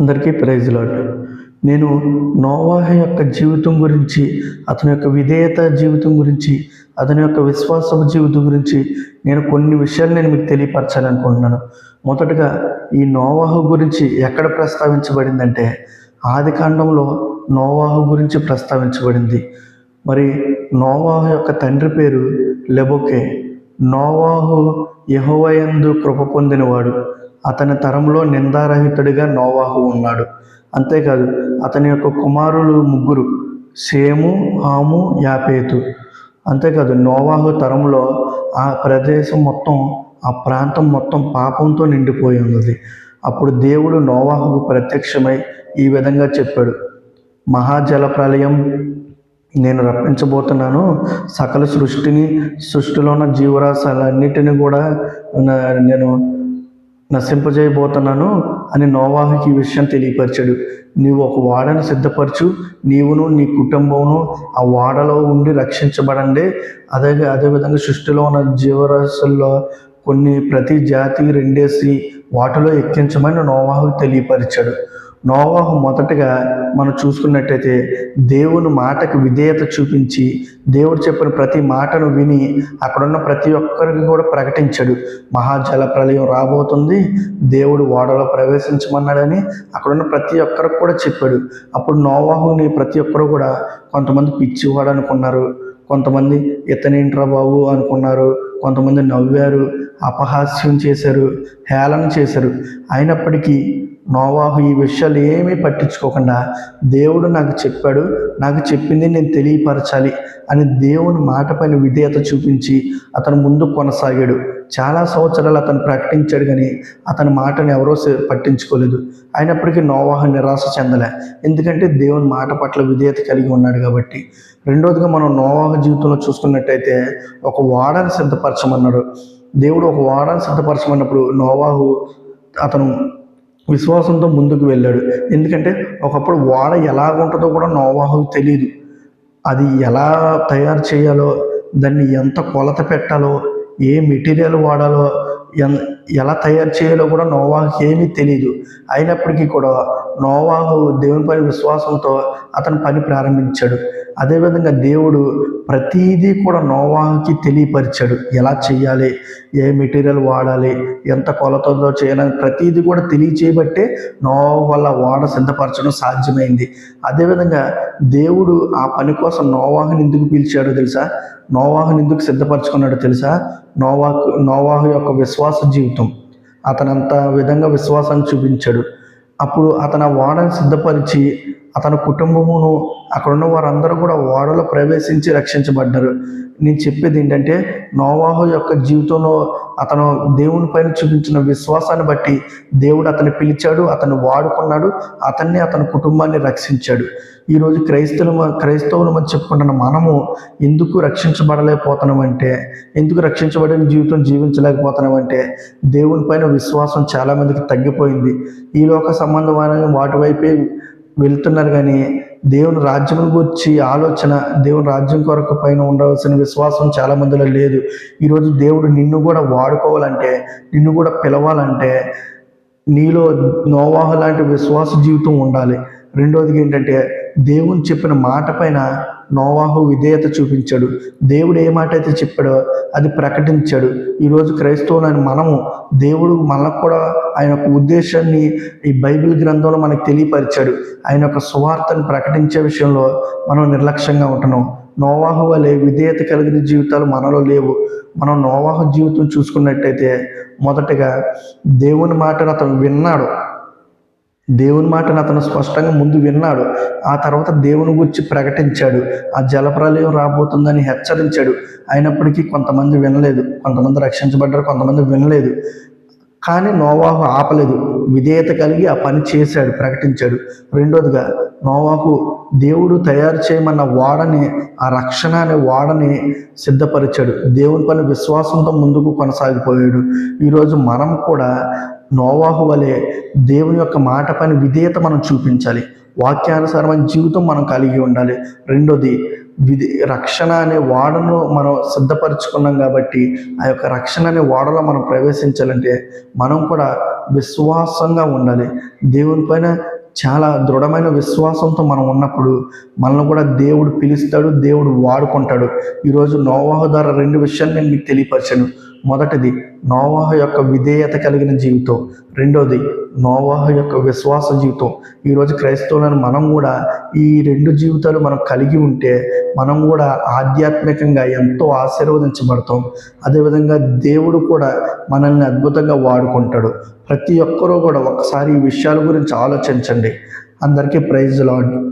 అందరికీ praise lord నేను నోవాహ యొక్క జీవితం గురించి అతని యొక్క విధేయత జీవితం గురించి అతని యొక్క విశ్వాస జీవితం గురించి నేను కొన్ని విషయాలు నేను మీకు తెలియపరచాలనుకుంటున్నాను మొదటగా ఈ నోవాహు గురించి ఎక్కడ ప్రస్తావించబడిందంటే ఆది కాండంలో నోవాహు గురించి ప్రస్తావించబడింది. మరి నోవాహ యొక్క తండ్రి పేరు లెబొకే. నోవాహు యహోవయందు కృప పొందినవాడు. అతని తరంలో నిందారహితుడిగా నోవాహు ఉన్నాడు. అంతేకాదు అతని యొక్క కుమారులు ముగ్గురు షేము హాము యాపేతు. అంతేకాదు నోవాహు తరంలో ఆ ప్రదేశం మొత్తం ఆ ప్రాంతం మొత్తం పాపంతో నిండిపోయి ఉన్నది. అప్పుడు దేవుడు నోవాహుకు ప్రత్యక్షమై ఈ విధంగా చెప్పాడు. మహాజల ప్రళయం నేను రప్పించబోతున్నాను. సకల సృష్టిని సృష్టిలో ఉన్న జీవరాశాలన్నిటిని కూడా నేను నశింపజేయబోతున్నాను అని నోవాహుకి ఈ విషయం తెలియపరిచాడు. నీవు ఒక వాడను సిద్ధపరచు. నీవును నీ కుటుంబమును ఆ వాడలో ఉండి రక్షించబడండి. అదే అదేవిధంగా సృష్టిలో ఉన్న జీవరాశుల్లో కొన్ని ప్రతి జాతి రెండేసి వాటిలో ఎక్కించమని నోవాహుకు తెలియపరిచాడు. నోవాహు మొదటగా మనం చూసుకున్నట్టయితే దేవుని మాటకు విధేయత చూపించి దేవుడు చెప్పిన ప్రతి మాటను విని అక్కడున్న ప్రతి ఒక్కరికి కూడా ప్రకటించాడు. మహాజల ప్రళయం రాబోతుంది. దేవుడు ఓడలో ప్రవేశించమన్నాడని అక్కడున్న ప్రతి ఒక్కరికి కూడా చెప్పాడు. అప్పుడు నోవాహుని ప్రతి ఒక్కరు కూడా కొంతమంది పిచ్చివాడు అనుకున్నారు. కొంతమంది ఇతనేంట్రా బాబు అనుకున్నారు కొంతమంది నవ్వారు అపహాస్యం చేశారు హేళన చేశారు. అయినప్పటికీ నోవాహు ఈ విషయాలు ఏమీ పట్టించుకోకుండా దేవుడు నాకు చెప్పాడు నాకు చెప్పింది నేను తెలియపరచాలి అని దేవుని మాట పైన విధేయత చూపించి అతను ముందు కొనసాగాడు. చాలా సంవత్సరాలు అతను ప్రకటించాడు కానీ అతని మాటను ఎవరో పట్టించుకోలేదు. అయినప్పటికీ నోవాహ నిరాశ చెందలే. ఎందుకంటే దేవుని మాట పట్ల విధేయత కలిగి ఉన్నాడు కాబట్టి. రెండోదిగా మనం నోవాహ జీవితంలో చూసుకున్నట్టయితే ఒక వాడని సిద్ధపరచమన్నాడు. దేవుడు ఒక వాడని సిద్ధపరచమన్నప్పుడు నోవాహు అతను విశ్వాసంతో ముందుకు వెళ్ళాడు. ఎందుకంటే ఒకప్పుడు వాడ ఎలాగుంటుందో కూడా నోవాహుకు తెలియదు అది ఎలా తయారు చేయాలో దాన్ని ఎంత కొలత పెట్టాలో ఏ మెటీరియల్ వాడాలో ఎన్- ఎలా తయారు చేయాలో కూడా నోవాహుకి ఏమీ తెలియదు అయినప్పటికీ కూడా నోవాహు దేవుని పైన విశ్వాసంతో అతను పని ప్రారంభించాడు. అదేవిధంగా దేవుడు ప్రతీదీ కూడా నోవాహుకి తెలియపరిచాడు. ఎలా చేయాలి? ఏ మెటీరియల్ వాడాలి? ఎంత కొలతతో చేయాలని ప్రతీది కూడా తెలియచేయబట్టే నోవాహు వల్ల వాడ సిద్ధపరచడం సాధ్యమైంది. అదేవిధంగా దేవుడు ఆ పని కోసం నోవాహుని ఎందుకు పిలిచాడో తెలుసా? నోవాహుని ఎందుకు సిద్ధపరచుకున్నాడో తెలుసా? నోవాహు నోవాహు యొక్క విశ్వాస జీవితం. అతనంత విధంగా విశ్వాసాన్ని చూపించాడు. అప్పుడు అతను ఓడను సిద్ధపరిచి అతని కుటుంబమును అక్కడ ఉన్న వారందరూ కూడా ఓడలో ప్రవేశించి రక్షించబడ్డారు. నేను చెప్పేది ఏంటంటే నోవాహు యొక్క జీవితంలో అతను దేవుని పైన చూపించిన విశ్వాసాన్ని బట్టి దేవుడు అతన్ని పిలిచాడు అతను వాడుకున్నాడు అతన్ని అతని కుటుంబాన్ని రక్షించాడు. ఈరోజు క్రైస్తవులు క్రైస్తవులు మనం చెప్పుకుంటున్న మనము ఎందుకు రక్షించబడలేకపోతున్నామంటే ఎందుకు రక్షించబడిన జీవితం జీవించలేకపోతున్నామంటే దేవుని పైన విశ్వాసం చాలామందికి తగ్గిపోయింది. ఈ లోక సంబంధమైన వాటి వైపే వెళ్తున్నారు కానీ దేవుని రాజ్యం గురించి ఆలోచన దేవుని రాజ్యం కొరకు పైన ఉండవలసిన విశ్వాసం చాలా మందిలో లేదు. ఈరోజు దేవుడు నిన్ను కూడా వాడుకోవాలంటే నిన్ను కూడా పిలవాలంటే నీలో నోవాహ లాంటి విశ్వాస జీవితం ఉండాలి. రెండోది ఏంటంటే దేవుని చెప్పిన మాట పైన నోవాహు విధేయత చూపించాడు. దేవుడు ఏ మాట అయితే చెప్పాడో అది ప్రకటించాడు. ఈరోజు క్రైస్తవులైన మనము దేవుడు మనకు కూడా ఆయన యొక్క ఉద్దేశాన్ని ఈ బైబిల్ గ్రంథంలో మనకు తెలియపరిచాడు. ఆయన యొక్క సువార్తను ప్రకటించే విషయంలో మనం నిర్లక్ష్యంగా ఉంటున్నాం. నోవాహు వలె విధేయత కలిగిన జీవితాలు మనలో లేవు. మనం నోవాహు జీవితం చూసుకున్నట్టయితే మొదటగా దేవుని మాటను అతను విన్నాడు. దేవుని మాటను అతను స్పష్టంగా ముందు విన్నాడు. ఆ తర్వాత దేవుని గురించి ప్రకటించాడు. ఆ జలప్రలయం రాబోతుందని హెచ్చరించాడు. అయినప్పటికీ కొంతమంది వినలేదు. కొంతమంది రక్షించబడ్డారు కొంతమంది వినలేదు. కానీ నోవాహు ఆపలేదు. విధేయత కలిగి ఆ పని చేశాడు ప్రకటించాడు. రెండోదిగా నోవాహు దేవుడు తయారు చేయమన్న వాడని ఆ రక్షణ అనే వాడని సిద్ధపరిచాడు. దేవుని పని విశ్వాసంతో ముందుకు కొనసాగిపోయాడు. ఈరోజు మనం కూడా నోవాహు వలె దేవుని యొక్క మాట పైన విధేయత మనం చూపించాలి. వాక్యానుసారమైన జీవితం మనం కలిగి ఉండాలి. రెండోది విధి రక్షణ అనే వాడను మనం సిద్ధపరచుకున్నాం కాబట్టి ఆ యొక్క రక్షణ అనే వాడలో మనం ప్రవేశించాలంటే మనం కూడా విశ్వాసంగా ఉండాలి. దేవుని పైన చాలా దృఢమైన విశ్వాసంతో మనం ఉన్నప్పుడు మనల్ని కూడా దేవుడు పిలుస్తాడు దేవుడు వాడుకుంటాడు. ఈరోజు నోవాహు ద్వారా రెండు విషయాలు నేను మీకు తెలియపరిచాను. మొదటిది నోవాహ యొక్క విధేయత కలిగిన జీవితం. రెండోది నోవాహ యొక్క విశ్వాస జీవితం. ఈరోజు క్రైస్తవులను మనం కూడా ఈ రెండు జీవితాలు మనం కలిగి ఉంటే మనం కూడా ఆధ్యాత్మికంగా ఎంతో ఆశీర్వదించబడతాం. అదేవిధంగా దేవుడు కూడా మనల్ని అద్భుతంగా వాడుకుంటాడు. ప్రతి ఒక్కరూ కూడా ఒకసారి ఈ విషయాల గురించి ఆలోచించండి. అందరికీ ప్రైజ్ లాడ్